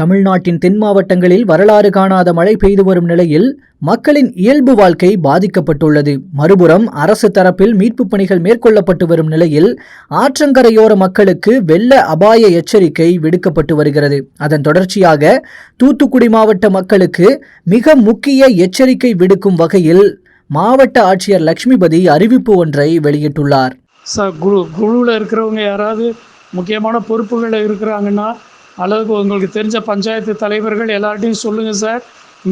தமிழ்நாட்டின் தென் மாவட்டங்களில் வரலாறு காணாத மழை பெய்து வரும் நிலையில் மக்களின் இயல்பு வாழ்க்கை பாதிக்கப்பட்டுள்ளது. மறுபுறம் அரசு தரப்பில் மீட்புப் பணிகள் மேற்கொள்ளப்பட்டு வரும் நிலையில் ஆற்றங்கரையோர மக்களுக்கு வெள்ள அபாய எச்சரிக்கை விடுக்கப்பட்டு வருகிறது. அதன் தொடர்ச்சியாக தூத்துக்குடி மாவட்ட மக்களுக்கு மிக முக்கிய எச்சரிக்கை விடுக்கும் வகையில் மாவட்ட ஆட்சியர் லட்சுமிபதி அறிவிப்பு ஒன்றை வெளியிட்டுள்ளார். குழு குழுவில் இருக்கிறவங்க யாராவது முக்கியமான பொறுப்புகளில் இருக்கிறாங்கன்னா அல்லது உங்களுக்கு தெரிஞ்ச பஞ்சாயத்து தலைவர்கள் எல்லார்ட்டையும் சொல்லுங்கள் சார்.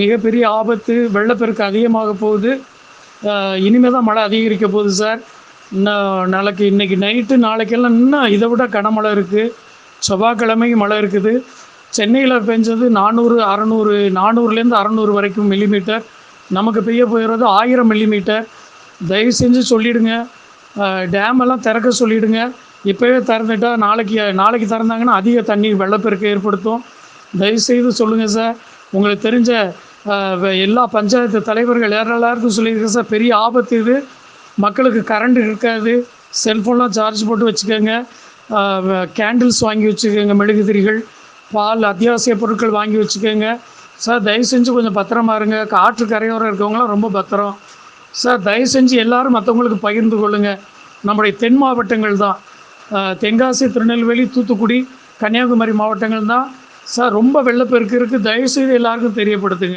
மிகப்பெரிய ஆபத்து வெள்ளப்பெருக்கு அதிகமாக போகுது. இனிமேல் தான் மழை அதிகரிக்க போகுது சார். இன்னும் நாளைக்கு இன்றைக்கி நைட்டு நாளைக்கெல்லாம் இன்னும் இதை விட கனமழை இருக்குது செவ்வாய்க்கிழமைக்கு மழை இருக்குது. சென்னையில் பெஞ்சது நானூறு அறநூறு நானூறுலேருந்து அறநூறு வரைக்கும் மில்லிமீட்டர் நமக்கு பெய்ய போயிடுறது ஆயிரம் மில்லிமீட்டர் தயவு செஞ்சு சொல்லிவிடுங்க டேமெல்லாம் திறக்க சொல்லிவிடுங்க இப்போவே திறந்துட்டால் நாளைக்கு நாளைக்கு திறந்தாங்கன்னா அதிக தண்ணி வெள்ளப்பெருக்கு ஏற்படுத்தும். தயவுசெய்து சொல்லுங்கள் சார். உங்களுக்கு தெரிஞ்ச எல்லா பஞ்சாயத்து தலைவர்கள் யார் சொல்லியிருக்கேன் சார். பெரிய ஆபத்து இது. மக்களுக்கு கரண்ட் இருக்காது. செல்ஃபோன்லாம் சார்ஜ் போட்டு வச்சுக்கோங்க. கேண்டில்ஸ் வாங்கி வச்சுக்கோங்க மெழுகுதிரிகள். பால் அத்தியாவசிய பொருட்கள் வாங்கி வச்சுக்கோங்க. சார் தயவு செஞ்சு கொஞ்சம் பத்திரமா இருங்க. காற்று கரையோரம் இருக்கவங்களாம் ரொம்ப பத்திரம். சார் தயவு செஞ்சு எல்லோரும் மற்றவங்களுக்கு பகிர்ந்து கொள்ளுங்கள் நம்முடைய தென் மாவட்டங்கள் தான். தென்காசி திருநெல்வேலி தூத்துக்குடி கன்னியாகுமரி மாவட்டங்கள் தான் சார் ரொம்ப வெள்ளப்பெருக்கு இருக்குது தயவுசெய்து எல்லாருக்கும் தெரியப்படுத்துங்க.